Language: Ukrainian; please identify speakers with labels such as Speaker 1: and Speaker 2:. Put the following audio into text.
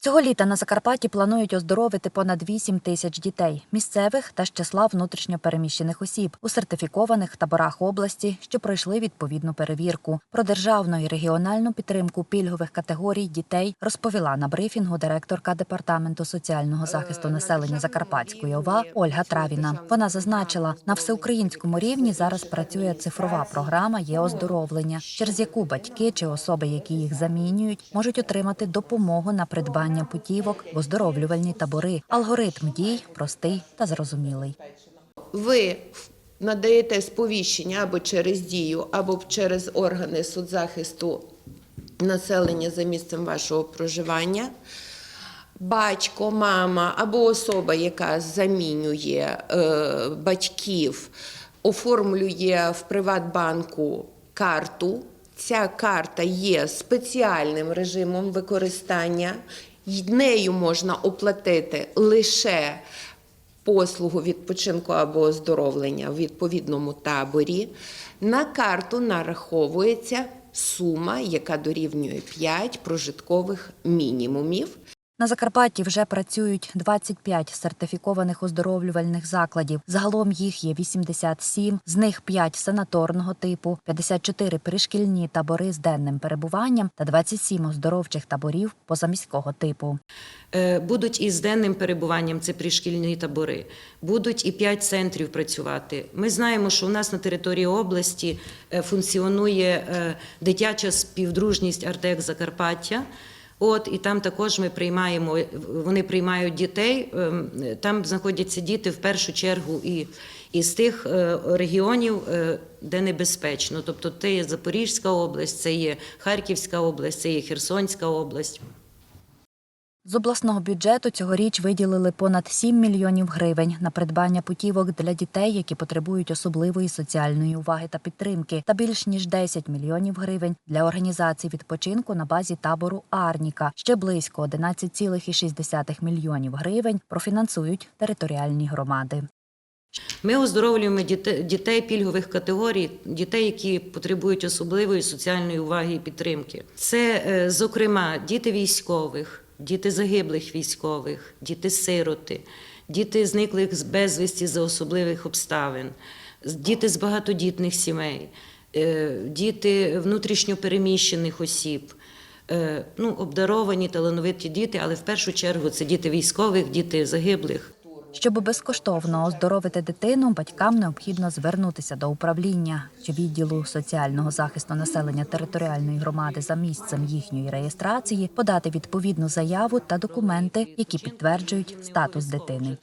Speaker 1: Цього літа на Закарпатті планують оздоровити понад 8 тисяч дітей місцевих та з числа внутрішньо переміщених осіб у сертифікованих таборах області, що пройшли відповідну перевірку. Про державну і регіональну підтримку пільгових категорій дітей розповіла на брифінгу директорка департаменту соціального захисту населення Закарпатської ОВА Ольга Травіна. Вона зазначила, на всеукраїнському рівні зараз працює цифрова програма є оздоровлення, через яку батьки чи особи, які їх замінюють, можуть отримати допомогу на придбання путівок в оздоровлювальні табори. Алгоритм дій простий та зрозумілий.
Speaker 2: ви надаєте сповіщення або через дію, або через органи соцзахисту населення за місцем вашого проживання. Батько, мама або особа, яка замінює е, батьків, оформлює в Приватбанку карту. Ця карта є спеціальним режимом використання. Нею можна оплатити лише послугу відпочинку або оздоровлення в відповідному таборі. На карту нараховується сума, яка дорівнює 5 прожиткових мінімумів.
Speaker 1: На Закарпатті вже працюють 25 сертифікованих оздоровлювальних закладів. Загалом їх є 87, з них 5 санаторного типу, 54 пришкільні табори з денним перебуванням та 27 оздоровчих таборів позаміського типу.
Speaker 3: Е, Будуть і з денним перебуванням, це пришкільні табори, будуть і п'ять центрів працювати. Ми знаємо, що у нас на території області е, функціонує е, дитяча співдружність Артек Закарпаття. От і там також ми приймаємо, вони приймають дітей. ем, Там знаходяться діти в першу чергу і із тих е, регіонів, е, де небезпечно. Тобто, це є Запорізька область, це є Харківська область, це є Херсонська область.
Speaker 1: З обласного бюджету цьогоріч виділили понад 7 мільйонів гривень на придбання путівок для дітей, які потребують особливої соціальної уваги та підтримки, та більш ніж 10 мільйонів гривень для організації відпочинку на базі табору Арніка. Ще близько 11,6 мільйонів гривень профінансують територіальні громади.
Speaker 3: Ми оздоровлюємо дітей пільгових категорій, дітей, які потребують особливої соціальної уваги і підтримки. Це, е, зокрема, діти військових, діти загиблих військових, діти-сироти, діти зниклих з безвісті за особливих обставин, діти з багатодітних сімей, е, діти внутрішньопереміщених осіб. Е, Ну, обдаровані, талановиті діти, але в першу чергу це діти військових, діти загиблих.
Speaker 1: Щоб безкоштовно оздоровити дитину, батькам необхідно звернутися до управління чи відділу соціального захисту населення територіальної громади за місцем їхньої реєстрації, подати відповідну заяву та документи, які підтверджують статус дитини.